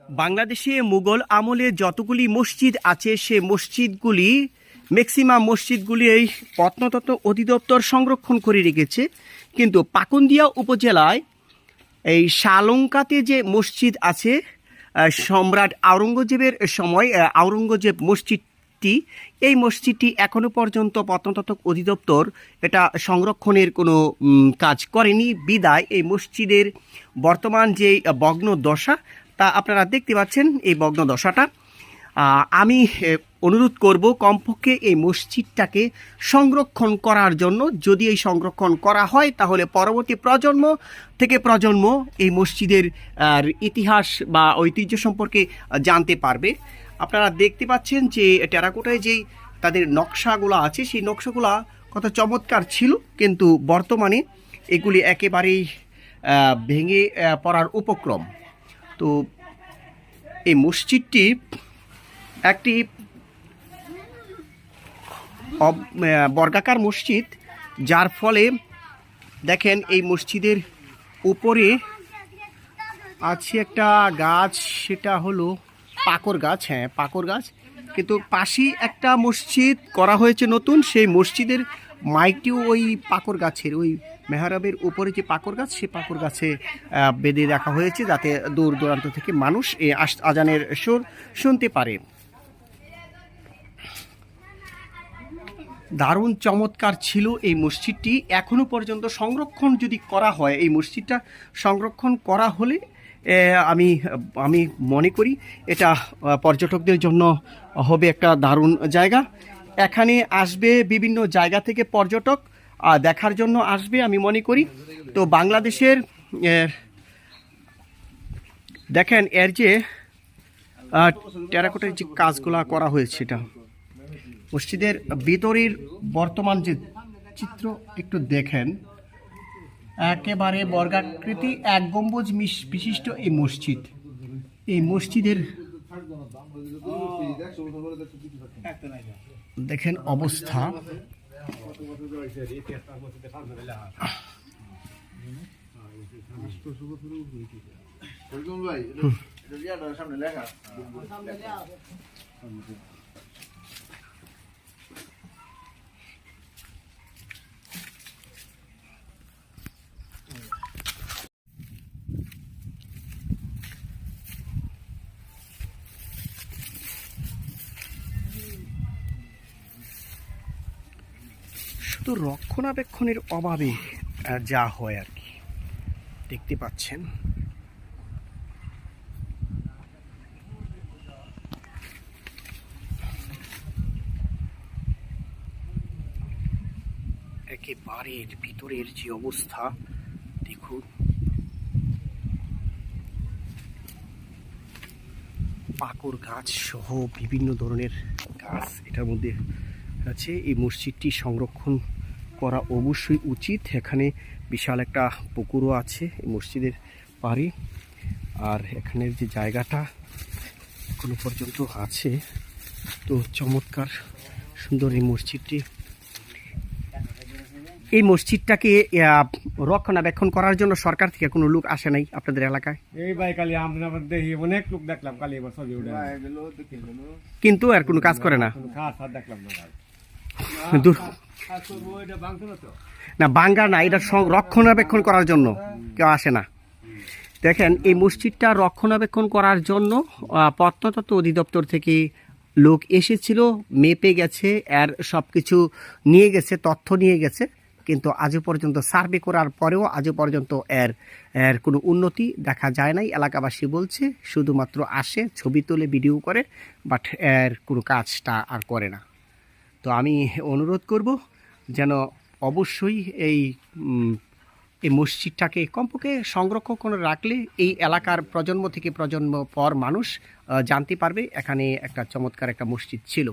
বাংলাদেশে মুঘল আমলে যতগুলি মসজিদ আছে, সে মসজিদগুলি ম্যাক্সিমাম মসজিদগুলি এই প্রত্নতত্ত্ব অধিদপ্তর সংরক্ষণ করে রেখেছে। কিন্তু পাকুন্দিয়া উপজেলায় এই শালঙ্কাতে যে মসজিদ আছে সম্রাট আওরঙ্গজেবের সময় আওরঙ্গজেব মসজিদটি, এই মসজিদটি এখনও পর্যন্ত প্রত্নতত্ত্ব অধিদপ্তর এটা সংরক্ষণের কোনো কাজ করেনি। বিদায়, এই মসজিদের বর্তমান যে ভগ্ন দশা তা আপনারা দেখতে পাচ্ছেন এই ভগ্ন দশাটা। আমি অনুরোধ করব কমপক্ষে এই মসজিদটাকে সংরক্ষণ করার জন্য। যদি এই সংরক্ষণ করা হয়, তাহলে পরবর্তী প্রজন্ম থেকে প্রজন্ম এই মসজিদের ইতিহাস বা ঐতিহ্য সম্পর্কে জানতে পারবে। আপনারা দেখতে পাচ্ছেন যে টেরাকোটায় যেই তাদের নকশাগুলো আছে, সেই নকশাগুলো কত চমৎকার ছিল। কিন্তু বর্তমানে এগুলি একেবারেই ভেঙে পড়ার উপক্রম। তো এই মসজিদটি একটি বর্গাকার মসজিদ, যার ফলে দেখেন এই মসজিদের উপরে আছে একটা গাছ, সেটা হলো পাকর গাছ হ্যাঁ পাকর গাছ। কিন্তু পাশেই একটা মসজিদ করা হয়েছে নতুন, সেই মসজিদের মাইকটিও ওই পাকর গাছের, ওই মেহরাবের উপরে যে পাকর গাছ, সে পাকর গাছে বেঁধে রাখা হয়েছে যাতে দূর দূরান্ত থেকে মানুষ এ আজানের সুর শুনতে পারে। দারুণ চমৎকার ছিল এই মসজিদটি। এখনও পর্যন্ত সংরক্ষণ যদি করা হয়, এই মসজিদটা সংরক্ষণ করা হলে আমি আমি মনে করি এটা পর্যটকদের জন্য হবে একটা দারুণ জায়গা। এখানে আসবে বিভিন্ন জায়গা থেকে পর্যটক দেখার জন্য আসবে আমি মনে করি। তো বাংলাদেশের দেখেন এর যে টেরাকোটার যে কাজগুলো করা হয়েছে এটা। মসজিদের ভিতরের বর্তমান যে চিত্র একটু দেখেন। একেবারে বর্গাকৃতি, এক গম্বুজ বিশিষ্ট এই মসজিদ। এই মসজিদের দেখেন অবস্থা। ভাই সামনে লেখা শুধু রক্ষণাবেক্ষণের অভাবে যা হয় আর কি। দেখতে পাচ্ছেন। একেবারে এর ভিতরের যে অবস্থা, দেখুন। পাকর গাছ সহ বিভিন্ন ধরনের গাছ, এটার মধ্যে আছে এই মসজিদটি সংরক্ষণ করা অবশ্যই উচিত। এখানে বিশাল একটা পুকুরও আছে এই মসজিদের পাড়ে। আর এখানের যে জায়গাটা এখনও পর্যন্ত আছে তো চমৎকার সুন্দর এই মসজিদটি। এই মসজিদটাকে রক্ষণাবেক্ষণ করার জন্য সরকার থেকে কোনো লোক আসে নাই আপনাদের এলাকায়? এই ভাই কালি আমরা দেখি অনেক লোক দেখলাম কালি এবার ছবি কিন্তু আর কোনো কাজ করে না? দেখলাম না না বাঙ্গা না, এটা রক্ষণাবেক্ষণ করার জন্য কেউ আসে না। দেখেন, এই মসজিদটা রক্ষণাবেক্ষণ করার জন্য প্রত্নতত্ত্ব অধিদপ্তর থেকে লোক এসেছিল, মেপে গেছে এর সব কিছু নিয়ে গেছে, তথ্য নিয়ে গেছে, কিন্তু আজও পর্যন্ত সার্ভে করার পরেও আজও পর্যন্ত এর এর কোনো উন্নতি দেখা যায় নাই। এলাকাবাসী বলছে, শুধুমাত্র আসে, ছবি তোলে, ভিডিও করে, বাট এর কোনো কাজটা আর করে না। তো আমি অনুরোধ করব যেন অবশ্যই এই এই মসজিদটাকে কমপক্ষে সংরক্ষণ করে রাখলে এই এলাকার প্রজন্ম থেকে প্রজন্ম পর মানুষ জানতে পারবে এখানে একটা চমৎকার একটা মসজিদ ছিল।